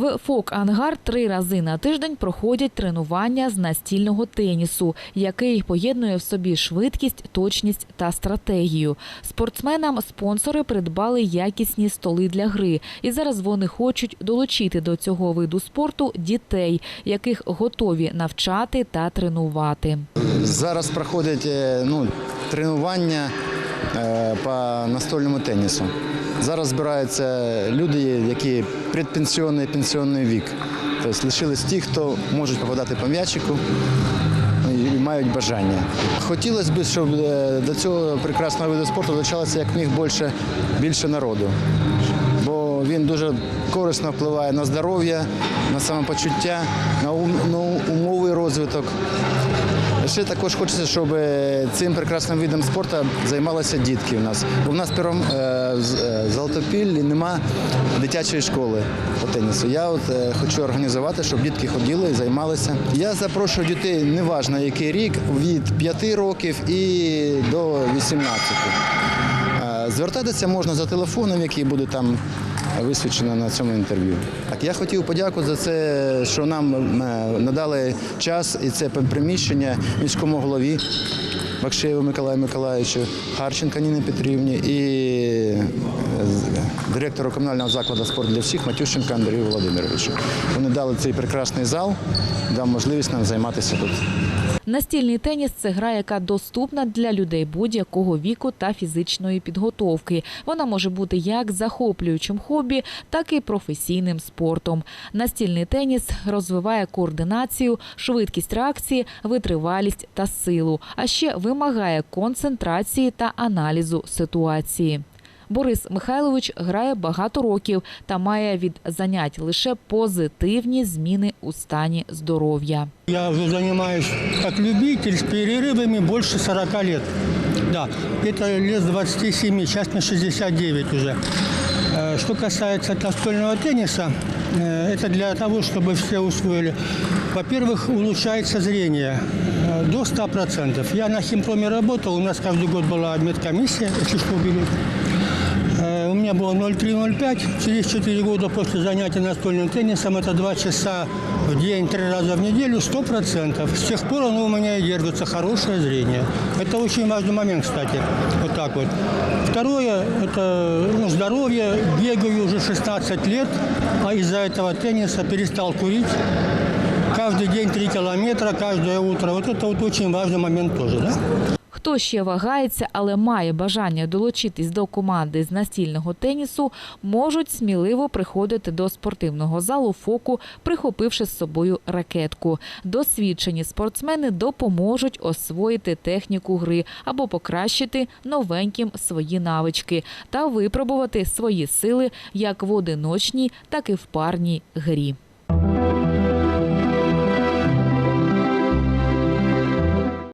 В ФОК Ангар три рази на тиждень проходять тренування з настільного тенісу, який поєднує в собі швидкість, точність та стратегію. Спортсменам спонсори придбали якісні столи для гри, і зараз вони хочуть долучити до цього виду спорту дітей, яких готові навчати та тренувати. Зараз проходять е, ну, тренування е, по настольному тенісу. Зараз збираються люди, які предпенсіонний пенсіонний вік. Тобто лишились ті, хто можуть попадати по м'ячику і мають бажання. Хотілося б, щоб е, до цього прекрасного виду спорту долучалося як міг більше, більше народу. Бо він дуже корисно впливає на здоров'я, на самопочуття, на ум- на розвиток. Ще також хочеться, щоб е, цим прекрасним видом спорту займалися дітки у нас. В нас в е, в е, Золотопіллі нема дитячої школи по тенісу. Я от хочу організувати, щоб дітки ходили і займалися. Я запрошую дітей, неважно який рік, від 5 років і до 18. Е, Звертатися можна за телефоном, який буде там висвічено на цьому інтерв'ю. Так, я хотів подякувати за це, що нам е, надали час і це приміщення міському голові Бакшеєву Миколаю Миколаївичу, Харченка Ніні Петрівні і е, директору комунального закладу спорт для всіх Матющенка Андрію Володимировичу. Вони дали цей прекрасний зал, дав можливість нам займатися тут. Настільний теніс це гра, яка доступна для людей будь-якого віку та фізичної підготовки. Вона може бути як захоплюючим хобі, так і професійним спортом. Настільний теніс розвиває координацію, швидкість реакції, витривалість та силу, а ще вимагає концентрації та аналізу ситуації. Борис Михайлович грає багато років та має від занять лише позитивні зміни у стані здоров'я. Я уже занимаюсь как любитель с перерывами больше 40 лет. Да, это лет с 27, сейчас мне 69 уже. Э, Что касается настольного тенниса, э, это для того, чтобы все усвоили. Во-первых, улучшается зрение э, до 100%. Я на химпроме работал, у нас каждый год была медкомиссия, если что берут. Меня было 0,3-0,5. Через 4 года после занятия настольным теннисом, это 2 часа в день, 3 раза в неделю, 100%. С тех пор оно у меня и держится, хорошее зрение. Это очень важный момент, кстати. Вот так вот. Второе, это ну, здоровье. Бегаю уже 16 лет, а из-за этого тенниса перестал курить. Каждый день 3 километра, каждое утро. Вот это вот очень важный момент тоже, да? Хто ще вагається, але має бажання долучитись до команди з настільного тенісу, можуть сміливо приходити до спортивного залу фоку, прихопивши з собою ракетку. Досвідчені спортсмени допоможуть освоїти техніку гри або покращити новеньким свої навички та випробувати свої сили як в одиночній, так і в парній грі.